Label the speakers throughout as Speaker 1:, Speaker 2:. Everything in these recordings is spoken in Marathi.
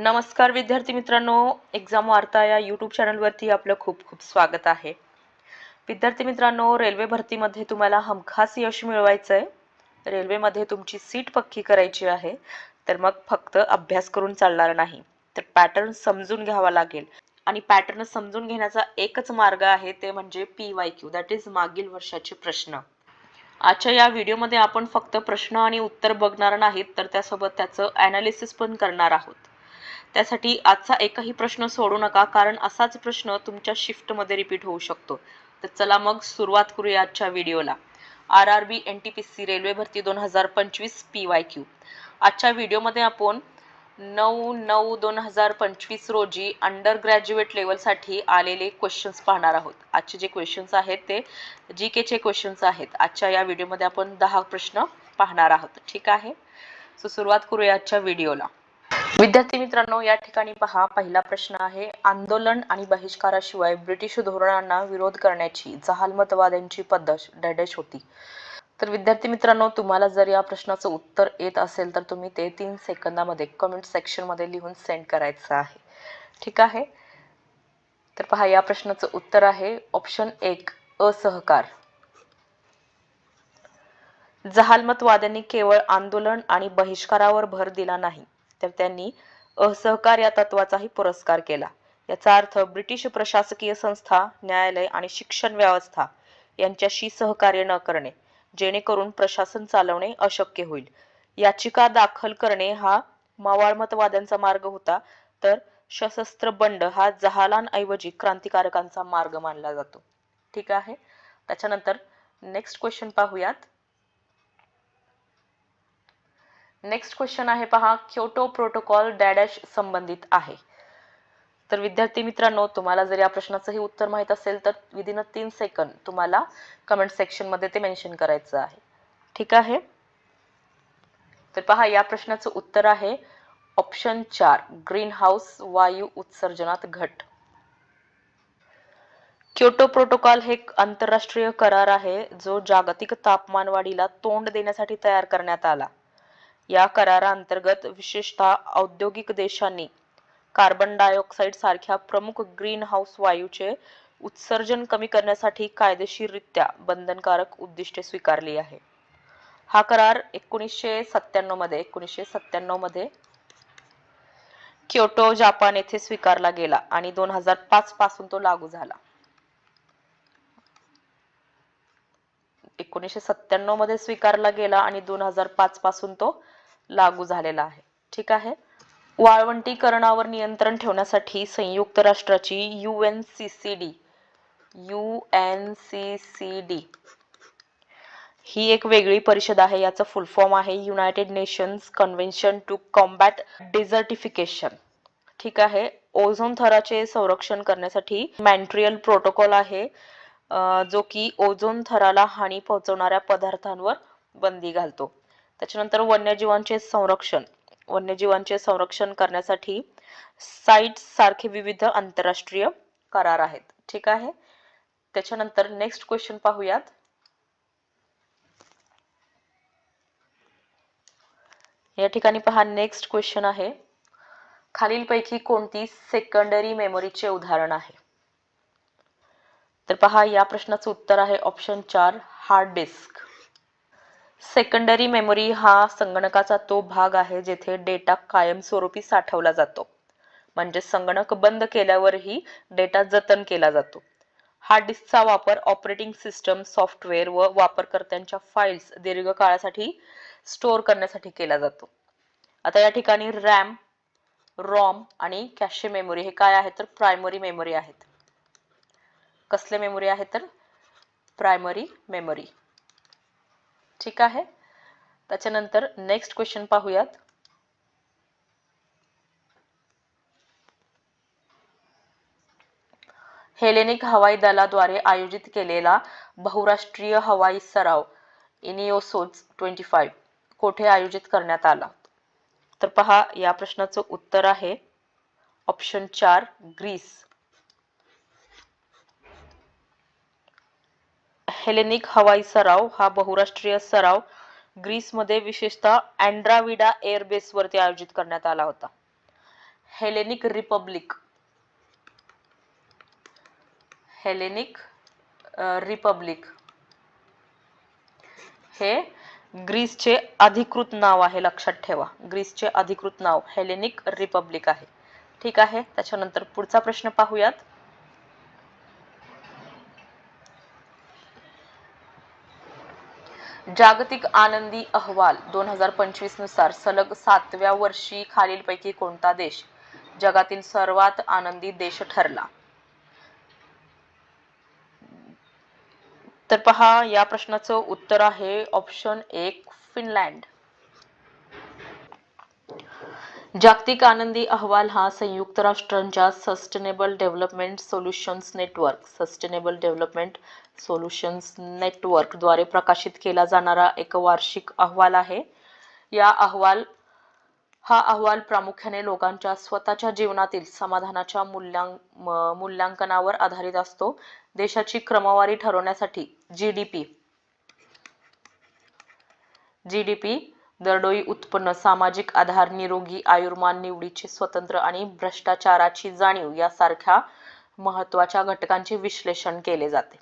Speaker 1: नमस्कार विद्यार्थी मित्रांनो एक्झाम वार्ता या यूट्यूब चॅनलवरती आपलं खूप खूप स्वागत आहे. विद्यार्थी मित्रांनो रेल्वे भरतीमध्ये तुम्हाला हमखास यश मिळवायचं आहे रेल्वेमध्ये तुमची सीट पक्की करायची आहे तर मग फक्त अभ्यास करून चालणार नाही. तर पॅटर्न समजून घ्यावा लागेल. आणि पॅटर्न समजून घेण्याचा एकच मार्ग आहे ते म्हणजे P Y Q that is मागील वर्षाचे प्रश्न. आजच्या या व्हिडिओमध्ये आपण फक्त प्रश्न आणि उत्तर बघणार नाहीत तर त्यासोबत त्याचं ॲनालिसिस पण करणार आहोत. त्यासाठी आजचा एकही प्रश्न सोडू नका कारण असाच प्रश्न तुमच्या शिफ्टमध्ये रिपीट होऊ शकतो. तर चला मग सुरुवात करूया आजच्या व्हिडिओला. R R B N T P C railway भरती दोन हजार पंचवीस पी वाय क्यू आजच्या व्हिडिओमध्ये आपण नऊ नऊ दोन हजार पंचवीस रोजी अंडर ग्रॅज्युएट लेवलसाठी आलेले क्वेश्चन्स पाहणार आहोत. आजचे जे क्वेश्चन्स आहेत ते जी केचे क्वेश्चन्स आहेत. आजच्या या व्हिडिओमध्ये आपण दहा प्रश्न पाहणार आहोत. ठीक आहे? सो सुरुवात करूया आजच्या व्हिडिओला. विद्यार्थी मित्रांनो या ठिकाणी पहा पहिला प्रश्न आहे आंदोलन आणि बहिष्काराशिवाय ब्रिटिश धोरणांना विरोध करण्याची जहालमतवाद्यांची पद्धत डॅडेश होती. तर विद्यार्थी मित्रांनो तुम्हाला जर या प्रश्नाचं उत्तर येत असेल तर तुम्ही ते तीन सेकंदामध्ये कमेंट सेक्शनमध्ये लिहून सेंड करायचं आहे. ठीक आहे? तर पहा या प्रश्नाचं उत्तर आहे ऑप्शन एक असहकार. जहालमतवाद्यांनी केवळ आंदोलन आणि बहिष्कारावर भर दिला नाही तर त्यांनी असहकार या तत्वाचाही पुरस्कार केला. याचा अर्थ ब्रिटिश प्रशासकीय संस्था न्यायालय आणि शिक्षण व्यवस्था यांच्याशी सहकार्य न करणे जेणेकरून प्रशासन चालवणे अशक्य होईल. याचिका दाखल करणे हा मावाळमतवाद्यांचा मार्ग होता तर सशस्त्र बंड हा जहालांऐवजी क्रांतिकारकांचा मार्ग मानला जातो. ठीक आहे? त्याच्यानंतर नेक्स्ट क्वेश्चन पाहूयात. नेक्स्ट क्वेश्चन आहे पहा क्योटो प्रोटोकॉल डॅडॅश संबंधित आहे. तर विद्यार्थी मित्रांनो तुम्हाला जर या प्रश्नाचंही उत्तर माहीत असेल तर विदिन अ तीन सेकंद तुम्हाला कमेंट सेक्शनमध्ये ते मेन्शन करायचं आहे. ठीक आहे? तर पहा या प्रश्नाचं उत्तर आहे ऑप्शन चार ग्रीन हाऊस वायू उत्सर्जनात घट. क्योटो प्रोटोकॉल हे एक आंतरराष्ट्रीय करार आहे जो जागतिक तापमानवाढीला तोंड देण्यासाठी तयार करण्यात आला. या कराराअंतर्गत विशेषतः औद्योगिक देशांनी कार्बन डायऑक्साईड सारख्या प्रमुख ग्रीन हाऊस वायूचे उत्सर्जन कमी करण्यासाठी कायदेशीररित्या बंधनकारक उद्दिष्टे स्वीकारली आहे. हा करार एकोणीसशे सत्त्याण्णवमध्ये एकोणीसशे सत्त्याण्णवमध्ये क्योटो जापान येथे स्वीकारला गेला आणि दोन हजार पाच पासून तो लागू झाला. एकोणीसशे सत्त्याण्णवमध्ये स्वीकारला गेला आणि दोन हजार पाच पासून तो लागू झालेला आहे. ठीक आहे? वाळवंटीकरणावर नियंत्रण ठेवण्यासाठी संयुक्त राष्ट्राची U N C C D U N C C D. ही एक वेगळी परिषद आहे. याचं फुल फॉर्म आहे United Nations Convention to Combat Desertification ठीक आहे? ओझोन थराचे संरक्षण करण्यासाठी मॅन्ट्रियल प्रोटोकॉल आहे जो की ओझोन थराला हानी पोहोचवणाऱ्या पदार्थांवर बंदी घालतो. त्याच्यानंतर वन्यजीवांचे संरक्षण. वन्यजीवांचे संरक्षण करण्यासाठी साईट सारखे विविध आंतरराष्ट्रीय करार आहेत. ठीक आहे? त्याच्यानंतर नेक्स्ट क्वेश्चन पाहूयात. या ठिकाणी पहा नेक्स्ट क्वेश्चन आहे. खालीलपैकी कोणती सेकंडरी मेमरीचे उदाहरण आहे? तर पहा या प्रश्नाचं उत्तर आहे ऑप्शन चार हार्ड डिस्क सेकंडरी मेमरी हा संगणकाचा तो भाग आहे जेथे डेटा कायमस्वरूपी साठवला जातो. म्हणजे संगणक बंद केल्यावरही डेटा जतन केला जातो. हार्ड डिस्कचा वापर ऑपरेटिंग सिस्टम सॉफ्टवेअर व वापरकर्त्यांच्या फाईल्स दीर्घकाळासाठी स्टोअर करण्यासाठी केला जातो. आता या ठिकाणी रॅम रॉम आणि कॅशे मेमोरी हे काय आहे तर प्रायमरी मेमरी आहेत. कसले मेमोरी आहे तर? प्रायमरी मेमरी ठीक आहे. त्याच्यानंतर नेक्स्ट क्वेश्चन पाहूयात. हेलेनिक हवाई दलाद्वारे आयोजित केलेला बहुराष्ट्रीय हवाई सराव इनिओसोज ट्वेंटी फाईव्ह कोठे आयोजित करण्यात आला? तर पहा या प्रश्नाचं उत्तर आहे. ऑप्शन चार ग्रीस. हेलेनिक हवाई सराव हा बहुराष्ट्रीय सराव. ग्रीसमध्ये विशेषतः अँड्राविडा एअरबेसवरती आयोजित करण्यात आला होता. Hellenic Republic. Hellenic Republic. हे ग्रीसचे अधिकृत नाव आहे लक्षात ठेवा. ग्रीसचे अधिकृत नाव हेलेनिक रिपब्लिक आहे. ठीक आहे त्याच्यानंतर पुढचा प्रश्न पाहूयात. जागतिक आनंदी अहवाल दोन हजार पंचवीसनुसार सलग सातव्या वर्षी खालीलपैकी कोणता देश जगातील सर्वात आनंदी देश ठरला? तर पहा या प्रश्नाचं उत्तर आहे ऑप्शन एक फिनलँड. जागतिक आनंदी अहवाल हा संयुक्त राष्ट्रांच्या sustainable development solutions network sustainable development solutions नेटवर्कद्वारे प्रकाशित केला जाणारा एक वार्षिक अहवाल आहे. या अहवाल हा अहवाल प्रामुख्याने लोकांच्या स्वतःच्या जीवनातील समाधानाच्या मूल्यांक मूल्यांकनावर आधारित असतो. देशाची क्रमवारी ठरवण्यासाठी G D P G D P दरडोई उत्पन्न सामाजिक आधार निरोगी आयुर्मान निवडीचे स्वतंत्र आणि भ्रष्टाचाराची जाणीव यासारख्या महत्त्वाच्या घटकांचे विश्लेषण केले जाते.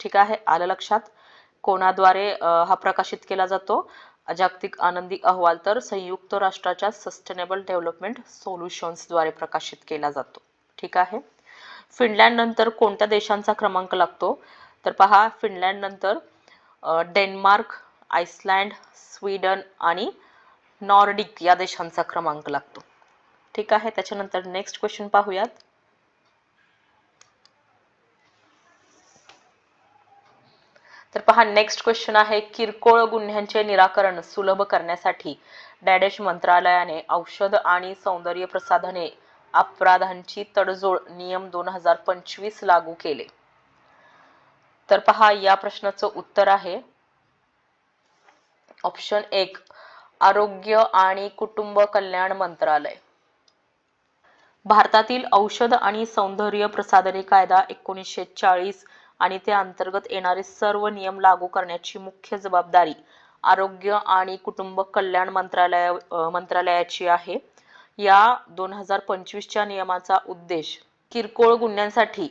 Speaker 1: ठीक आहे? आलं लक्षात? कोणाद्वारे हा प्रकाशित केला जातो? जागतिक आनंदी अहवाल तर संयुक्त राष्ट्राच्या सस्टेनेबल डेव्हलपमेंट सोल्युशन्सद्वारे प्रकाशित केला जातो. ठीक आहे? फिनलँड नंतर कोणत्या देशांचा क्रमांक लागतो? तर पहा फिनलँड नंतर डेन्मार्क आइसलँड स्वीडन आणि नॉर्डिक या देशांचा क्रमांक लागतो. ठीक आहे त्याच्यानंतर नेक्स्ट क्वेश्चन पाहूयात. तर पहा नेक्स्ट क्वेश्चन आहे किरकोळ गुन्ह्यांचे निराकरण सुलभ करण्यासाठी डॅडेश मंत्रालयाने औषध आणि सौंदर्य प्रसाधने अपराधांची तडजोड नियम दोन हजार पंचवीस लागू केले. तर पहा या प्रश्नाचं उत्तर आहे. ऑप्शन एक आरोग्य आणि कुटुंब कल्याण मंत्रालय. भारतातील औषध आणि सौंदर्य प्रसाधने कायदा एकोणीसशे चाळीस आणि त्या अंतर्गत येणारे सर्व नियम लागू करण्याची मुख्य जबाबदारी आरोग्य आणि कुटुंब कल्याण मंत्रालय मंत्रालयाची आहे. या दोन हजार पंचवीसच्या नियमाचा उद्देश किरकोळ गुन्ह्यांसाठी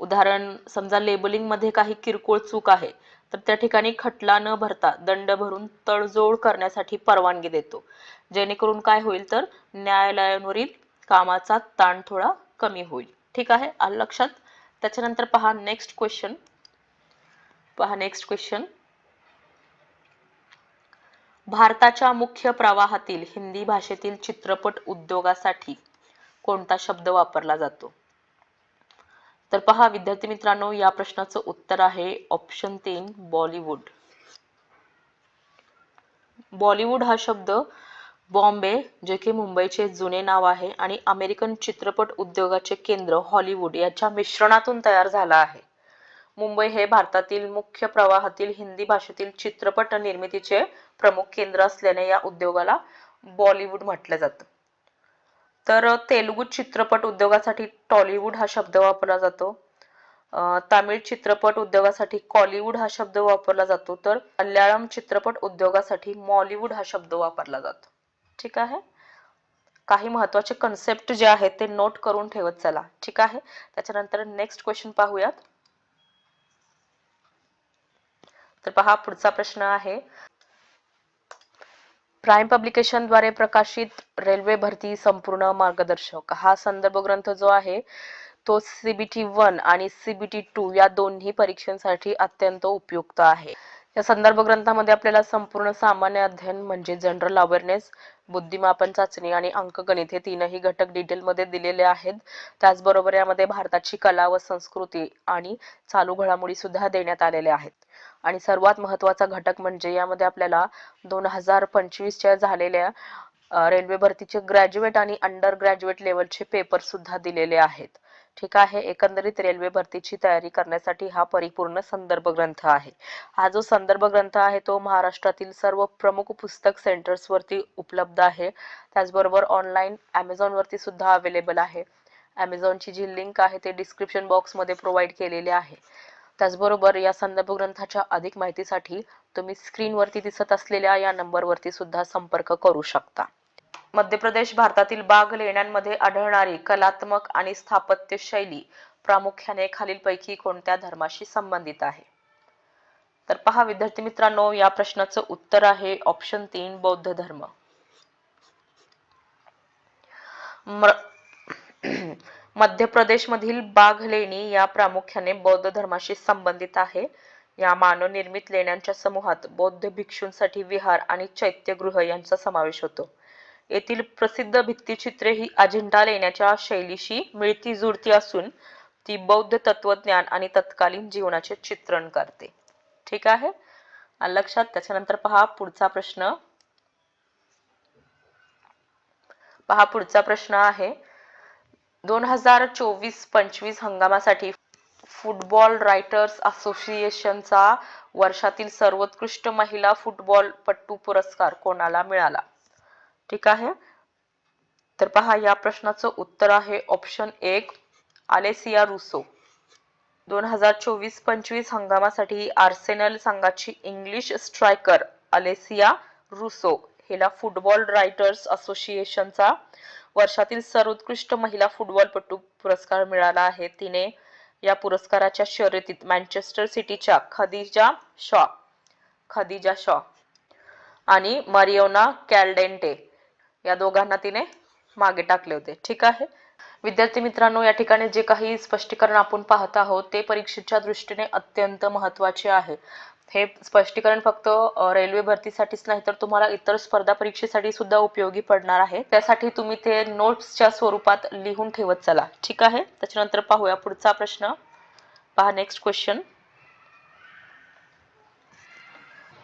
Speaker 1: उदाहरण समजा लेबलिंगमध्ये काही किरकोळ चूक आहे तर त्या ठिकाणी खटला न भरता दंड भरून तडजोड करण्यासाठी परवानगी देतो. जेणेकरून काय होईल तर न्यायालयांवरील कामाचा ताण थोडा कमी होईल. ठीक आहे? आलं लक्षात? त्याच्यानंतर पहा नेक्स्ट क्वेश्चन पहा नेक्स्ट क्वेश्चन भारताच्या मुख्य प्रवाहातील हिंदी भाषेतील चित्रपट उद्योगासाठी कोणता शब्द वापरला जातो? तर पहा विद्यार्थी मित्रांनो या प्रश्नाचं उत्तर आहे ऑप्शन तीन बॉलिवूड. बॉलिवूड हा शब्द बॉम्बे जे की मुंबईचे जुने नाव आहे आणि अमेरिकन चित्रपट उद्योगाचे केंद्र हॉलिवूड याच्या मिश्रणातून तयार झाला आहे. मुंबई हे भारतातील मुख्य प्रवाहातील हिंदी भाषेतील चित्रपट निर्मितीचे प्रमुख केंद्र असल्याने या उद्योगाला बॉलिवूड म्हटलं जातं. तर तेलुगू चित्रपट उद्योगासाठी टॉलिवूड हा शब्द वापरला जातो. तामिळ चित्रपट उद्योगासाठी कॉलिवूड हा शब्द वापरला जातो. तर मल्याळम चित्रपट उद्योगासाठी मॉलिवूड हा शब्द वापरला जातो. ठीक आहे? काही महत्त्वाचे कन्सेप्ट जे आहेत ते नोट करून ठेवत चला. ठीक आहे? त्याच्यानंतर नेक्स्ट क्वेश्चन पाहूयात. तर पहा पुढचा प्रश्न आहे. प्राईम पब्लिकेशनद्वारे प्रकाशित रेल्वे भरती संपूर्ण मार्गदर्शक. हा संदर्भ ग्रंथ जो आहे तो सीबीटी वन आणि सीबीटी टू या दोन्ही परीक्षांसाठी अत्यंत उपयुक्त आहे. या संदर्भ ग्रंथामध्ये आपल्याला संपूर्ण सामान्य अध्ययन म्हणजे जनरल अवेअरनेस बुद्धिमापन चाचणी आणि अंकगणित हे तीनही घटक डिटेलमध्ये दिलेले आहेत. त्याचबरोबर यामध्ये भारताची कला व संस्कृती आणि चालू घडामोडी सुद्धा देण्यात आलेल्या आहेत. आणि सर्वात महत्त्वाचा घटक म्हणजे यामध्ये आपल्याला दोन हजार पंचवीसच्या झालेल्या रेल्वे भरतीचे ग्रॅज्युएट आणि अंडर ग्रॅज्युएट लेवलचे पेपर सुद्धा दिलेले आहेत. ठीक आहे? एकंदरीत रेल्वे भरतीची तयारी करण्यासाठी हा परिपूर्ण संदर्भ ग्रंथ आहे. हा जो संदर्भ ग्रंथ आहे तो महाराष्ट्रातील सर्व प्रमुख पुस्तक सेंटर्सवरती उपलब्ध आहे. त्याचबरोबर ऑनलाईन ॲमेझॉनवरती सुद्धा अवेलेबल आहे. अमेझॉनची जी लिंक आहे ते डिस्क्रिप्शन बॉक्समध्ये प्रोव्हाइड केलेली आहे. त्याचबरोबर या संदर्भ ग्रंथाच्या अधिक माहितीसाठी तुम्ही स्क्रीनवरती दिसत असलेल्या या नंबरवरती सुद्धा संपर्क करू शकता. मध्य प्रदेश भारतातील बाग लेण्यांमध्ये आढळणारी कलात्मक आणि स्थापत्य शैली प्रामुख्याने खालीलपैकी कोणत्या धर्माशी संबंधित आहे? तर पहा विद्यार्थी मित्रांनो या प्रश्नाचं उत्तर आहे ऑप्शन तीन बौद्ध धर्म. मध्य प्रदेशमधील बाघ लेणी या प्रामुख्याने बौद्ध धर्माशी संबंधित आहे. या मानवनिर्मित लेण्यांच्या समूहात बौद्ध भिक्षूंसाठी विहार आणि चैत्यगृह यांचा समावेश होतो. येथील प्रसिद्ध भित्तिचित्रे ही अजिंठा लेण्याच्या शैलीशी मिळती जुळती असून ती बौद्ध तत्वज्ञान आणि तत्कालीन जीवनाचे चित्रण करते. ठीक आहे? लक्षात त्याच्यानंतर पहा पुढचा प्रश्न. पहा पुढचा प्रश्न आहे. दोन हजार चोवीस पंचवीस हंगामासाठी फुटबॉल रायटर्स असोसिएशनचा वर्षातील सर्वोत्कृष्ट महिला फुटबॉल पट्टू पुरस्कार कोणाला मिळाला? ठीक आहे. तर पहा या प्रश्नाचं उत्तर आहे ऑप्शन एक आलेसिया रुसो. दोन हजार चोवीस पंचवीस हंगामासाठी आर्सेनल संघाची इंग्लिश स्ट्रायकर अलेसिया रुसो हिला फुटबॉल रायटर्स असोसिएशनचा वर्षातील सर्वोत्कृष्ट महिला फुटबॉलपटू पुरस्कार मिळाला आहे. तिने या पुरस्काराच्या शर्यतीत मँचेस्टर सिटीच्या खदिजा शॉ खदिजा शॉ आणि मरियोना कॅल्डेंटे या दोघांना तिने मागे टाकले होते. ठीक आहे? विद्यार्थी मित्रांनो या ठिकाणी जे काही स्पष्टीकरण आपण पाहत आहोत ते परीक्षेच्या दृष्टीने अत्यंत महत्त्वाचे आहे. हे स्पष्टीकरण फक्त रेल्वे भरतीसाठीच नाही तर तुम्हाला इतर स्पर्धा परीक्षेसाठी सुद्धा उपयोगी पडणार आहे. त्यासाठी तुम्ही ते नोट्सच्या स्वरूपात लिहून ठेवत चला. ठीक आहे? त्याच्यानंतर पाहूया पुढचा प्रश्न. पहा नेक्स्ट क्वेश्चन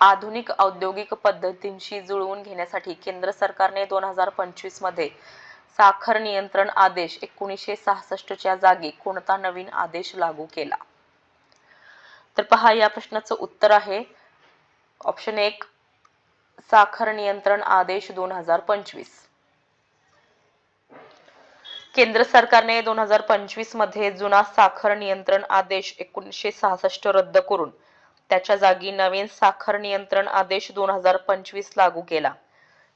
Speaker 1: आधुनिक औद्योगिक पद्धतींशी जुळवून घेण्यासाठी केंद्र सरकारने दोन हजार पंचवीसमध्ये साखर नियंत्रण आदेश एकोणीसशे सहासष्टच्या जागी कोणता नवीन आदेश लागू केला? तर पहा या प्रश्नाचं उत्तर आहे. ऑप्शन एक साखर नियंत्रण आदेश दोन हजार पंचवीस. केंद्र सरकारने दोन हजार पंचवीसमध्ये जुना साखर नियंत्रण आदेश एकोणीसशे सहासष्ट रद्द करून त्याच्या जागी नवीन साखर नियंत्रण आदेश दोन हजार पंचवीस लागू केला.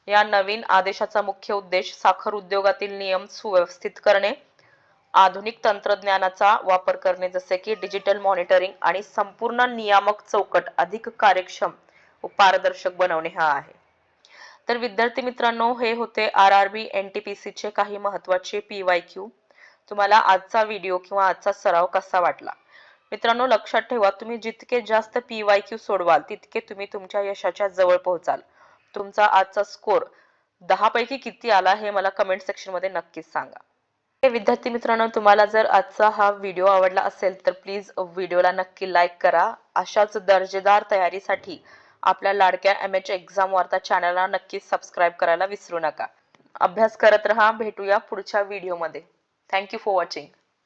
Speaker 1: या नवीन आदेशाचा मुख्य उद्देश साखर उद्योगातील नियम सुव्यवस्थित करणे आधुनिक तंत्रज्ञानाचा वापर करणे जसे की डिजिटल मॉनिटरिंग आणि संपूर्ण नियामक चौकट अधिक कार्यक्षम व पारदर्शक बनवणे हा आहे. तर विद्यार्थी मित्रांनो हे होते R R B N T P सीचे काही महत्त्वाचे पी वाय क्यू तुम्हाला आजचा व्हिडिओ किंवा आजचा सराव कसा वाटला? मित्रांनो लक्षात ठेवा तुम्ही जितके जास्त पी वाय क्यू सोडवाल तितके तुम्ही तुमच्या यशाच्या जवळ पोहोचाल. तुमचा आजचा स्कोर दहा पैकी किती आला हे मला कमेंट सेक्शनमध्ये नक्कीच सांगा. विद्यार्थी मित्रांनो तुम्हाला जर आजचा हा व्हिडिओ आवडला असेल तर प्लीज व्हिडिओला नक्की लाईक करा. अशाच दर्जेदार तयारीसाठी आपल्या लाडक्या एम एच एक्झाम वार्ता चॅनलला नक्कीच सबस्क्राईब करायला विसरू नका. अभ्यास करत रहा भेटूया पुढच्या व्हिडिओमध्ये थँक्यू फॉर वॉचिंग